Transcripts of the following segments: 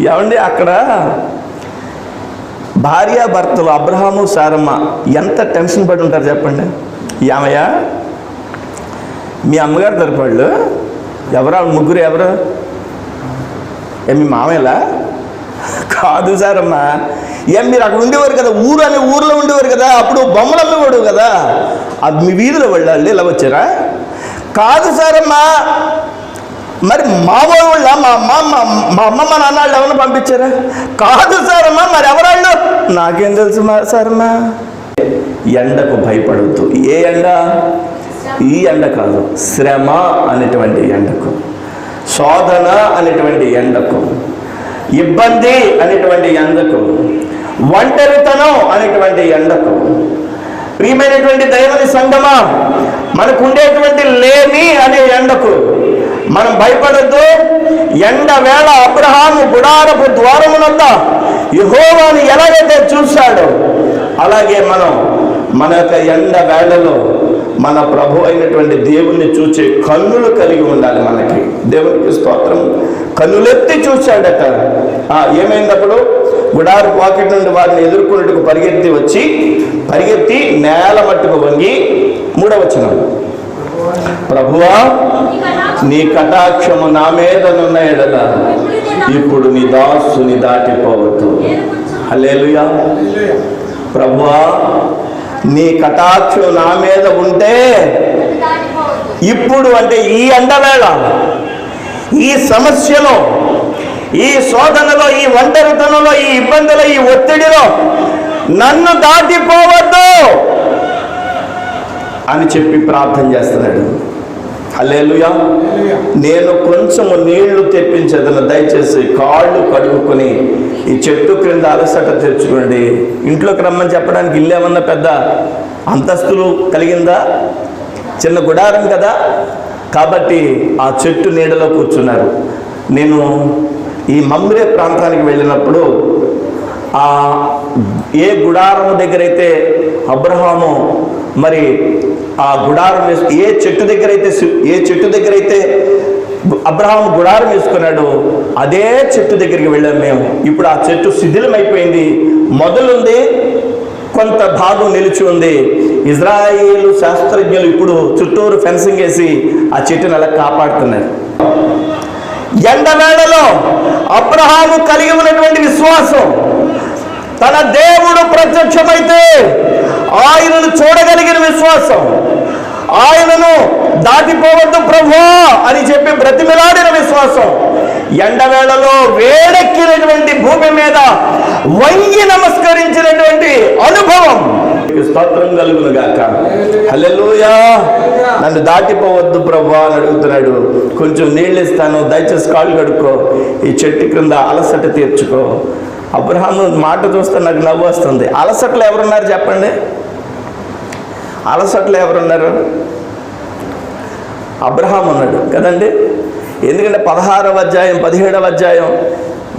ఏమండి అక్కడ భార్యాభర్తలు అబ్రహాము సారమ్మ ఎంత టెన్షన్ పడి ఉంటారు చెప్పండి? ఏమయ్య? మీ అమ్మగారు తరపాళ్ళు ఎవరు? ఆవిడ ముగ్గురు ఎవరు? ఏ మీ మామయ్యలా? కాదు సారమ్మా. ఏం మీరు అక్కడ ఉండేవారు కదా ఊరు అనే ఊర్లో ఉండేవారు కదా అప్పుడు బొమ్మలు అమ్మేవాడు కదా. అది మీ వీధిలో వెళ్ళాలి ఇలా వచ్చారా? కాదు సారమ్మా. మరి మా వాళ్ళ మా అమ్మ మా అమ్మ మా నాన్న వాళ్ళు ఎవరిని పంపించారా? కాదు సారమ్మా మరి ఎవరాళ్ళు? నాకేం తెలుసు మా సారమ్మా. ఎండకు భయపడవద్దు ఏ ఎండ? ఈ ఎండ కాదు. శ్రమ అనేటువంటి ఎండకు. శోధన అనేటువంటి ఎండకు. ఇబ్బంది అనేటువంటి ఎండకు. ఒంటరితనం అనేటువంటి ఎండకు. ప్రియమైనటువంటి దైవని సంగమా మనకు ఉండేటువంటి లేమి అనే ఎండకు. మనం భయపడద్దు. ఎండ వేళ అబ్రహాము గుడారపు ద్వారమునంద యహోవాని ఎలాగైతే చూశాడో అలాగే మనం మన యొక్క ఎండ వేళలో మన ప్రభు అయినటువంటి దేవుణ్ణి చూచే కన్నులు కలిగి ఉండాలి మనకి. దేవునికి స్తోత్రం. కన్నులెత్తి చూశాడట. ఏమైందప్పుడు గుడారు పాకెట్ నుండి వారిని ఎదుర్కొన్నట్టుకు పరిగెత్తి వచ్చి పరిగెత్తి నేల మట్టుకు వంగి మూడవచనం. ప్రభువా నీ కటాక్షము నా మీదనున్న ఎడల ఇప్పుడు నీ దాసుని దాటిపోవద్దు. హల్లెలూయా. ప్రభువా నీ కటాక్షం నా మీద ఉంటే ఇప్పుడు అంటే ఈ అండవేళ ఈ సమస్యలో ఈ శోధనలో ఈ ఒంటరితనంలో ఈ ఇబ్బందులు ఈ ఒత్తిడిలో నన్ను దాటిపోవద్దు. అని చెప్పి ప్రార్థన చేస్తున్నాడు. అల్లేలుయా నేను కొంచెము నీళ్ళు తెప్పించేదను దయచేసి కాళ్ళు కడుగుకొని ఈ చెట్టు క్రింద అలసట తెచ్చుకోండి. ఇంట్లోకి రమ్మని చెప్పడానికి ఇల్లు ఏమన్నా పెద్ద అంతస్తులు కలిగిందా? చిన్న గుడారం కదా? కాబట్టి ఆ చెట్టు నీడలో కూర్చున్నారు. నేను ఈ మమ్రే ప్రాంతానికి వెళ్ళినప్పుడు ఆ ఏ గుడారం దగ్గర అయితే అబ్రహాము మరి ఆ గుడారం ఏ చెట్టు దగ్గర అయితే ఏ చెట్టు దగ్గర అయితే అబ్రహాం గుడారం వేసుకున్నాడు అదే చెట్టు దగ్గరికి వెళ్ళాం మేము. ఇప్పుడు ఆ చెట్టు శిథిలమైపోయింది. మొదలుంది కొంత భాగం నిలిచి ఉంది. ఇజ్రాయేలు శాస్త్రజ్ఞులు ఇప్పుడు చుట్టూరు ఫెన్సింగ్ వేసి ఆ చెట్టును అలా కాపాడుతున్నారు. ఎండవేళలో అబ్రహాము కలిగి ఉన్నటువంటి విశ్వాసం తన దేవుడు ప్రత్యక్షమైతే ఆయనను చూడగలిగిన విశ్వాసం ఆయనను దాటిపోవద్దు ప్రభు అని చెప్పి బ్రతిమిలాడిన విశ్వాసం. ఎండవేళలో వేడెక్కినటువంటి భూమి మీద వంగి నమస్కరించినటువంటి అనుభవం. స్తోత్రం కలుగును గాక హలెలుయా నన్ను దాటిపోవద్దు ప్రభు అని అడుగుతున్నాడు. కొంచెం నీళ్ళు ఇస్తాను దయచేసి కాళ్ళు కడుక్కో ఈ చెట్టు క్రింద అలసట తీర్చుకో. అబ్రహాము మాట చూస్తే నాకు నవ్వు వస్తుంది. అలసట్లో ఎవరున్నారు చెప్పండి? అలసట్లో ఎవరున్నారు? అబ్రహాం ఉన్నాడు. కదండి? ఎందుకంటే పదహారవ అధ్యాయం పదిహేడవ అధ్యాయం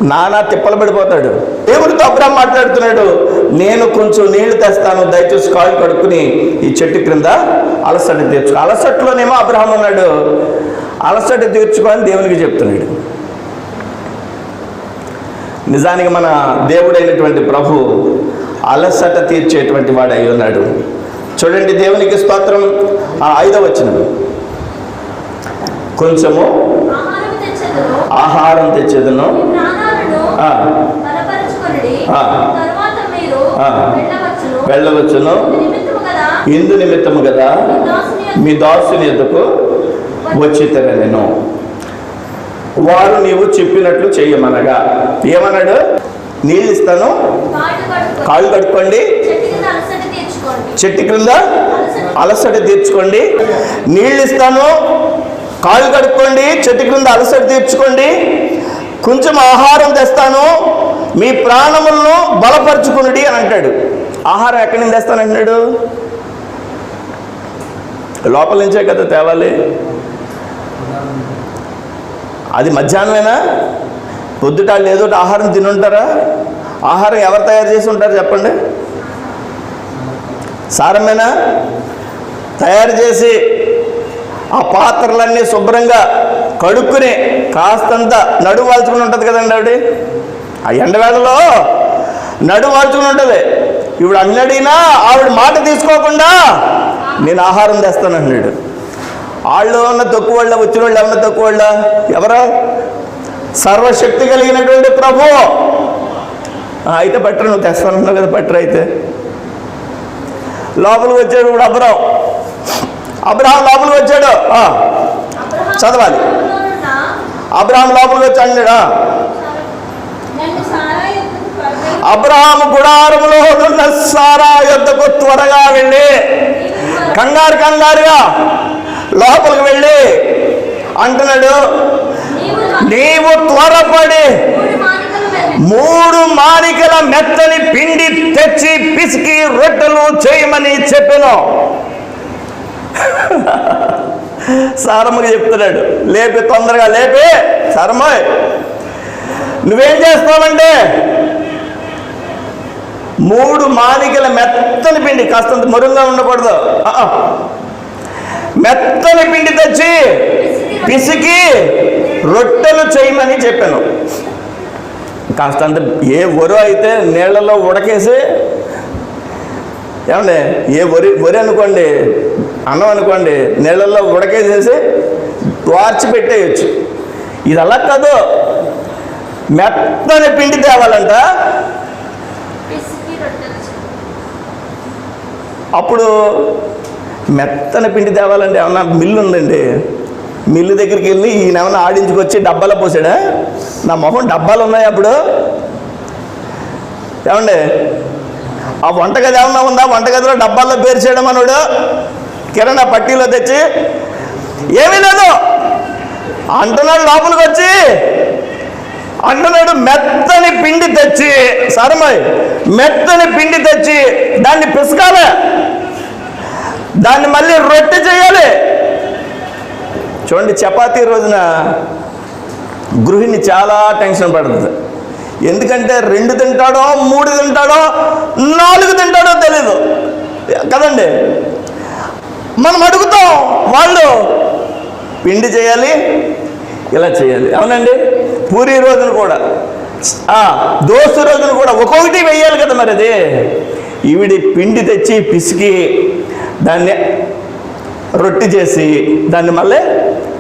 నానా తిప్పలు పడిపోతాడు దేవుడితో అబ్రహం మాట్లాడుతున్నాడు నేను కొంచెం నీళ్ళు తెస్తాను దయచేసి కాళ్ళు కడుక్కుని ఈ చెట్టు క్రింద అలసట తీర్చు అలసట్లోనేమో అబ్రహం ఉన్నాడు. అలసట తీర్చుకోని దేవునికి చెప్తున్నాడు. నిజానికి మన దేవుడైనటువంటి ప్రభు అలసట తీర్చేటువంటి వాడు అయి ఉన్నాడు. చూడండి దేవునికి స్తోత్రం. ఆ ఐదవ వచనం. కొంచెము ఆహారం తెచ్చెదను. వెళ్ళవచ్చును. ఇది నిమిత్తము కదా మీ దాసుని యొద్ద మీ దాసుని ఎద్దుకు వచ్చి నేను వారు నీవు చెప్పినట్లు చెయ్యమనగా ఏమన్నాడు? నీళ్ళు ఇస్తాను. కాళ్ళు కట్టుకోండి చెట్టు క్రింద అలసట తీర్చుకోండి. నీళ్ళు ఇస్తాను కాళ్ళు కడుక్కోండి చెట్టు క్రింద అలసట తీర్చుకోండి. కొంచెం ఆహారం తెస్తాను మీ ప్రాణములను బలపరుచుకునుడి అని అంటాడు. ఆహారం ఎక్కడి నుంచి తెస్తాను అంటున్నాడు? లోపల నుంచే కదా తేవాలి? అది మధ్యాహ్నమేనా? పొద్దుట ఏదో ఆహారం తినుంటారా? ఆహారం ఎవరు తయారు చేసి ఉంటారు చెప్పండి. సారమేనా? తయారు చేసి ఆ పాత్రలన్నీ శుభ్రంగా కడుక్కుని కాస్తంత నడువాల్చుకుని ఉంటుంది కదండి ఆవిడ? ఆ ఎండవేళలో నడువాల్చుకుని ఉంటుంది. ఇప్పుడు అన్నడినా ఆవిడ మాట తీసుకోకుండా నేను ఆహారం తెస్తాను అన్నాడు వాళ్ళు ఉన్న తక్కువ వాళ్ళ వచ్చిన వాళ్ళు ఏమన్నా తక్కువ వాళ్ళ ఎవరా? సర్వశక్తి కలిగినటువంటి ప్రభు. అయితే బట్టర్ నువ్వు తెస్తానన్నావు కదా బట్టర్ అయితే. లోపలికి వచ్చాడు ఇప్పుడు అబ్రహం అబ్రహం లోపలికి వచ్చాడు చదవాలి. గుడారములోనున్న అబ్రహాం లోపలికి వచ్చాడు అన్నాడు ఆ. సారా గుడారములో ఉన్న సారా యుద్ధకు త్వరగా వెళ్ళి కంగారు కంగారుగా లోపలికి వెళ్ళి అంటున్నాడు నీవు నీవు త్వరపడి మూడు మానికలు మానికల మెత్తని పిండి తెచ్చి పిసికి రొట్టెలు చేయమని చెప్పాను. సారమ్మకి చెప్తున్నాడు లేపి తొందరగా లేపి సారమ్మాయ్ నువ్వేం చేస్తావంటే మూడు మానికల మెత్తని పిండి కాస్తంత మరుగ్గా ఉండకూడదు. మెత్తని పిండి తెచ్చి పిసికి రొట్టెలు చేయమని చెప్పాను. కాస్తంత ఏ వరు అయితే నీళ్ళలో ఉడకేసి ఏమండి ఏ వరి వరి అనుకోండి అన్నం అనుకోండి నీళ్ళల్లో ఉడకేసేసి వార్చి పెట్టేయచ్చు. ఇది అలా కాదు. మెత్తని పిండి తేవాలంట. అప్పుడు మెత్తని పిండి తేవాలంటే ఏమన్నా మిల్లు ఉందండి మిల్లు దగ్గరికి వెళ్ళి ఈయన ఏమన్నా ఆడించుకొచ్చి డబ్బాలో పోసాడా? నా మొహం డబ్బాలు ఉన్నాయి అప్పుడు. ఏమండి? ఆ వంటగది ఏమన్నా ఉందా? వంటగదిలో డబ్బాల్లో పేర్చేయడం మనోడు కిరాణా పట్టీలో తెచ్చి ఏమీ లేదు. అంటున్నాడు లోపలికి వచ్చి అంటున్నాడు మెత్తని పిండి తెచ్చి. సరమయ్ మెత్తని పిండి తెచ్చి దాన్ని పిసకాలి. దాన్ని మళ్ళీ రొట్టె చేయాలి. చూడండి చపాతీ రోజున గృహిణి చాలా టెన్షన్ పడుతుంది. ఎందుకంటే రెండు తింటాడో మూడు తింటాడో నాలుగు తింటాడో తెలీదు. కదండి? మనం అడుగుతాం వాళ్ళు పిండి చేయాలి ఇలా చేయాలి. అవునండి? పూరి రోజున కూడా. దోస్తు దోసు కూడా ఒక్కొక్కటి వెయ్యాలి కదా మరి అది. ఈవిడి పిండి తెచ్చి పిసికి దాన్ని రొట్టె చేసి దాన్ని మళ్ళీ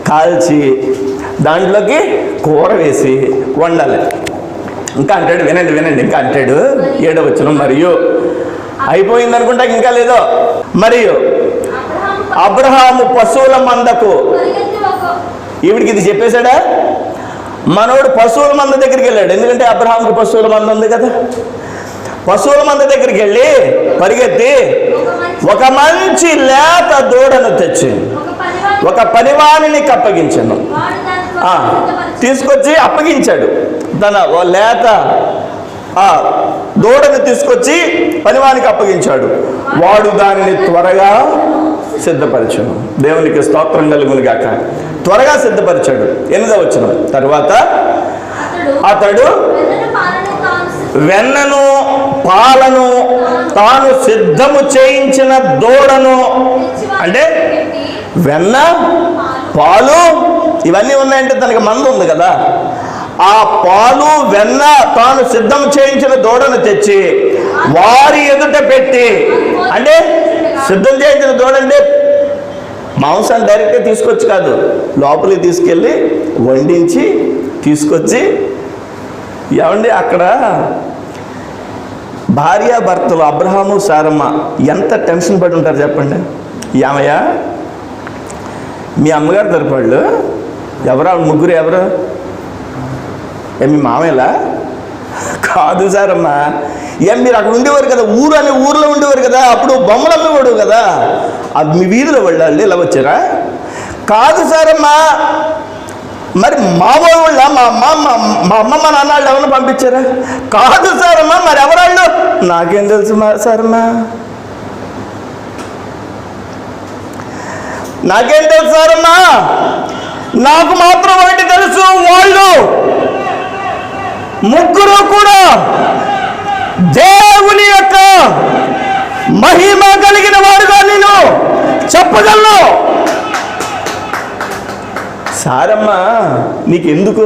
కాల్చి దాంట్లోకి కూర వేసి వండాలి. ఇంకా అంటాడు వినండి వినండి. ఇంకా అంటాడు ఏడవచ్చును మరియు అయిపోయింది అనుకుంటా ఇంకా లేదో? మరియు అబ్రహాము పశువుల మందకు ఈవిడికి ఇది చెప్పేశాడా? మనోడు పశువుల మంద దగ్గరికి వెళ్ళాడు. ఎందుకంటే అబ్రహాంకి పశువుల మంద ఉంది కదా. పశువుల మంద దగ్గరికి వెళ్ళి పరిగెత్తి ఒక మంచి లేత దూడను తెచ్చి ఒక పనివాణిని కప్పగించాను. తీసుకొచ్చి అప్పగించాడు. తన ఓ లేత దూడను తీసుకొచ్చి పనివానికి అప్పగించాడు. వాడు దానిని త్వరగా సిద్ధపరచను. దేవునికి స్తోత్రం కలుగును గాక. త్వరగా సిద్ధపరిచాడు. ఎనిమిదో వచ్చిన తర్వాత అతడు వెన్నను పాలను తాను సిద్ధము చేయించిన దూడను అంటే వెన్న పాలు ఇవన్నీ ఉన్నాయంటే తనకి మంద ఉంది కదా. ఆ పాలు వెన్న తాను సిద్ధం చేయించిన దూడను తెచ్చి వారి ఎదుట పెట్టి అంటే సిద్ధం చేయించిన దూడంటే మాంసాన్ని డైరెక్ట్గా తీసుకొచ్చి కాదు లోపలికి తీసుకెళ్ళి వండించి తీసుకొచ్చి ఏమండి అక్కడ భార్యాభర్తలు అబ్రహాము సారమ్మ ఎంత టెన్షన్ పడి ఉంటారు చెప్పండి. ఏమయ్య? మీ అమ్మగారు తరపు ఎవరు? ఆవిడ ముగ్గురు ఎవరు? ఏ మీ మామయ్యలా? కాదు సారమ్మా. ఏం మీరు అక్కడ ఉండేవారు కదా ఊరు అనే ఊర్లో ఉండేవారు కదా అప్పుడు బొమ్మలు అమ్మేవాడు కదా. అది మీ వీధిలో వెళ్ళాలి ఇలా వచ్చారా? కాదు సారమ్మా. మరి మా వాళ్ళ మా అమ్మ మా మా అమ్మ మా నాన్న వాళ్ళు ఎవరిని పంపించారా? కాదు సారమ్మా మరి ఎవరాళ్ళు నాకేం తెలుసు మా సారమ్మా. నాకేం తెలుసు సారమ్మా? నాకు మాత్రం ఒకటి తెలుసు వాళ్ళు ముగ్గురు కూడా దేవుని యొక్క మహిమ కలిగిన వాడుగా నేను చెప్పగలను. సారమ్మా నీకెందుకు?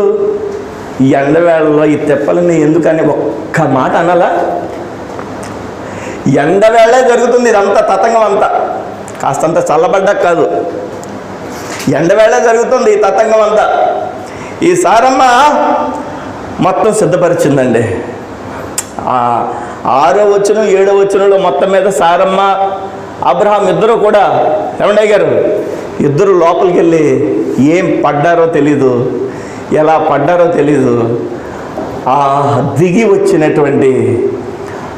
ఈ ఎండవేళలో ఈ తెప్పలని ఎందుకని ఒక్క మాట అనాలా? ఎండవేళే జరుగుతుంది ఇదంతా తతంగం అంతా. కాస్తంత చల్లబడ్డా కాదు. ఎండవేళ జరుగుతుంది ఈ తతంగం అంతా. ఈ సారమ్మ మొత్తం సిద్ధపరిచిందండి. ఆరో వచనం ఏడో వచనంలో మొత్తం మీద సారమ్మ అబ్రహాం ఇద్దరు కూడా ఏమండే గారు ఇద్దరు లోపలికి వెళ్ళి ఏం పడ్డారో తెలీదు. ఎలా పడ్డారో తెలీదు. ఆ దిగి వచ్చినటువంటి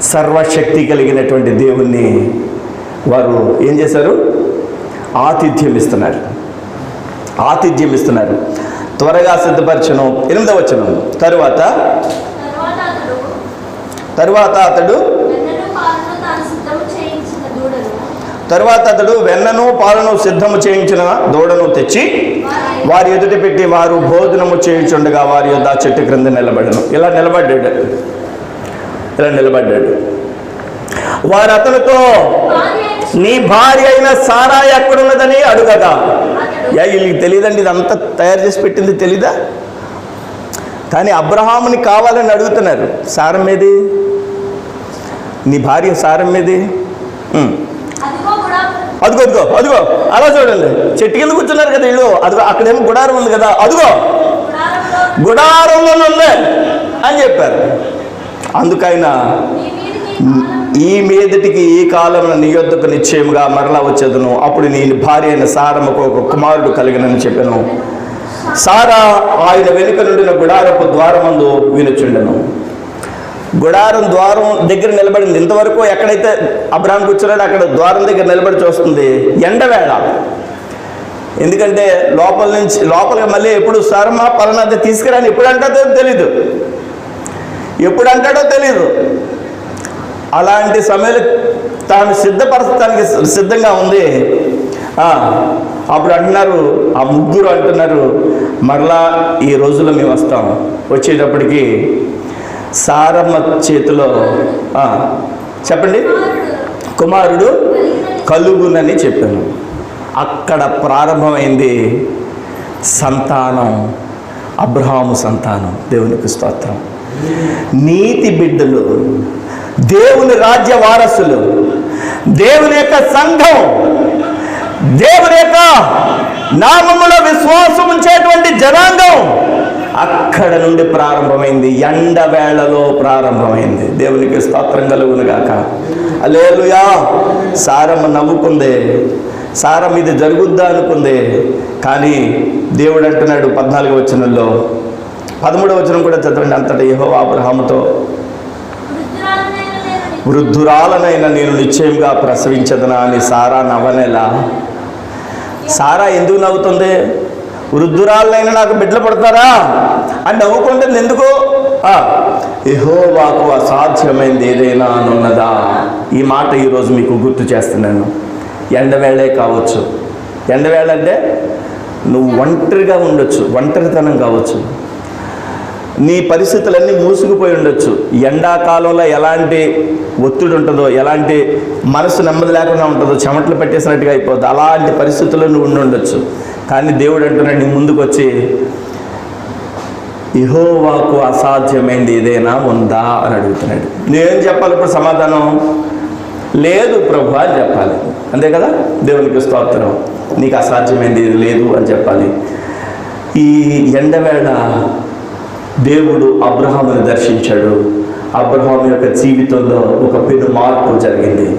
సర్వశక్తి కలిగినటువంటి దేవుణ్ణి వారు ఏం చేశారు? ఆతిథ్యం ఇస్తున్నారు. ఆతిథ్యం ఇస్తున్నారు. త్వరగా సిద్ధపరచను. ఎనిమిదవ వచనం. తరువాత? తరువాత అతడు? తరువాత అతడు వెన్నను పాలను సిద్ధము చేయించిన దూడను తెచ్చి వారి వారి ఎదుట పెట్టి వారు భోజనము చేయించుండగా వారి యొక్క ఆ చెట్టు క్రింద నిలబడను. ఇలా నిలబడ్డాడు. ఇలా నిలబడ్డాడు. వారు అతనితో నీ భార్య అయిన సారా ఎక్కడున్నదని అడుగగా. అతడు యా వీళ్ళకి తెలియదండి ఇదంతా తయారు చేసి పెట్టింది తెలీదా? కానీ అబ్రహాముని కావాలని అడుగుతున్నారు. సారం ఏది? నీ భార్య సారం ఏది. అదిగో అదిగో అదిగో అలా చూడండి. చెట్టు కింద కూర్చున్నారు కదా వీళ్ళు. అదిగో అక్కడేమో గుడారం ఉంది కదా. అదిగో. గుడారంలో ఉంది అని చెప్పారు. అందుకైనా ఈ మీదటికి ఈ కాలంలో నీ యొద్దకు నిశ్చయముగా మరలా వచ్చేదను. అప్పుడు నీ భార్య అయిన సారమ్మకు ఒక కుమారుడు కలిగినని చెప్పాను. సారా ఆయన వెనుక నుండిన గుడారపు ద్వారమందు వినుచుండెను. గుడారం ద్వారం దగ్గర నిలబడింది. ఇంతవరకు ఎక్కడైతే అబ్రాహం కూర్చున్నాడో అక్కడ ద్వారం దగ్గర నిలబడి చూస్తుంది. ఎండవేళ. ఎందుకంటే లోపల నుంచి లోపలికి మళ్ళీ ఎప్పుడు సారమ్మ పలానాది తీసుకురాని ఎప్పుడు అంటాడో తెలీదు. ఎప్పుడు అంటాడో తెలీదు. అలాంటి సమయంలో తాను సిద్ధపరచడానికి సిద్ధంగా ఉంది. అప్పుడు అంటున్నారు ఆ ముగ్గురు అంటున్నారు మరలా ఈ రోజుల్లో మేము వస్తాం. వచ్చేటప్పటికి సారమ్మ చేతిలో చెప్పండి. కుమారుడు కలుగునని చెప్పాను. అక్కడ ప్రారంభమైంది సంతానం అబ్రహాము సంతానం దేవునికి స్తోత్రం. నీతి బిడ్డలు దేవుని రాజ్య వారసులు దేవుని యొక్క సంఘం దేవుని యొక్క నామములో విశ్వాసం ఉంచేటువంటి జనాంగం అక్కడ నుండి ప్రారంభమైంది ఎండ వేళలో ప్రారంభమైంది. దేవునికి స్తోత్రం కలుగును గాక. అలేలుయా సారమ్మ నవ్వుకుందే సారం ఇది జరుగుద్దా అనుకుందే కానీ దేవుడు అంటున్నాడు పద్నాలుగు వచనంలో. పదమూడవ వచనం కూడా చదవండి అంతటా. యహో అబ్రహాముతో వృద్ధురాలనైనా నేను నిశ్చయంగా ప్రసవించదనా అని సారా నవ్వనేలా? సారా ఎందుకు నవ్వుతుంది? వృద్ధురాలనైనా నాకు బిడ్డలు పడతారా? అని నవ్వుకుంటుంది ఎందుకు? ఎహోవాకు అసాధ్యమైంది ఏదైనా అనున్నదా? ఈ మాట ఈరోజు మీకు గుర్తు చేస్తున్నాను. ఎండవేళే కావచ్చు. ఎండవేళ అంటే నువ్వు ఒంటరిగా ఉండొచ్చు ఒంటరితనం కావచ్చు. నీ పరిస్థితులన్నీ మూసుకుపోయి ఉండొచ్చు. ఎండాకాలంలో ఎలాంటి ఒత్తిడి ఉంటుందో ఎలాంటి మనసు నెమ్మది లేకుండా ఉంటుందో చెమటలు పెట్టేసినట్టుగా అయిపోద్ది. అలాంటి పరిస్థితుల్లో నువ్వు ఉండి ఉండొచ్చు. కానీ దేవుడు అంటున్నాడు నీ ముందుకు వచ్చి ఇహోవాకు అసాధ్యమైంది ఏదైనా ఉందా? అని అడుగుతున్నాడు. నేనేం చెప్పాలి ఇప్పుడు సమాధానం? లేదు ప్రభు అని చెప్పాలి. అంతే కదా? దేవునికి స్తోత్రం. నీకు అసాధ్యమైంది లేదు అని చెప్పాలి. ఈ ఎండవేళ దేవుడు అబ్రహాముని దర్శించాడు. అబ్రహాం యొక్క జీవితంలో ఒక పెను మార్పు జరిగింది.